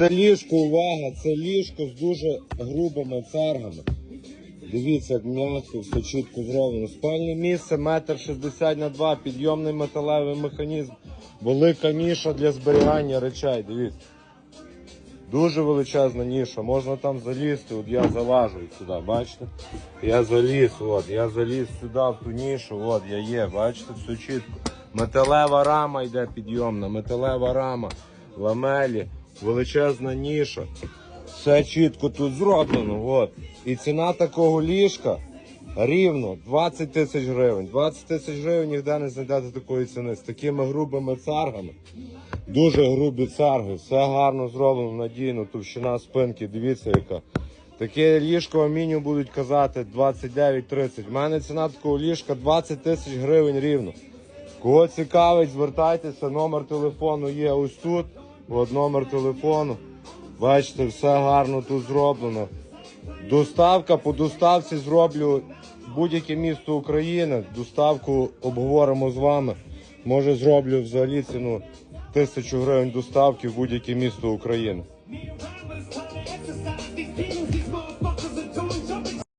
Це ліжко, увага, це ліжко з дуже грубими царгами. Дивіться, як м'яко, все чітко зроблено. Спальне місце, метр шістдесят на два, підйомний металевий механізм, велика ніша для зберігання речей. Дивіться. Дуже величезна ніша, можна там залізти. От я залажу сюди, бачите? Я заліз, от, я заліз сюди в ту нішу, от я є, бачите, все чітко. Металева рама йде підйомна, металева рама, ламелі, величезна ніша. Все чітко тут зроблено. От. І ціна такого ліжка рівно 20 тисяч гривень. 20 тисяч гривень ніде не знайдете такої ціни. З такими грубими царгами. Дуже грубі царги, все гарно зроблено, надійно, товщина спинки, дивіться яка. Таке ліжко мінімум будуть казати 29-30. У мене ціна такого ліжка 20 тисяч гривень рівно. Кого цікавить, звертайтеся, номер телефону є ось тут. От номер телефону. Бачите, все гарно тут зроблено. Доставка по доставці зроблю будь-яке місто України. Доставку обговоримо з вами. Може зроблю взагалі ціну тисячу гривень доставки в будь-яке місто України.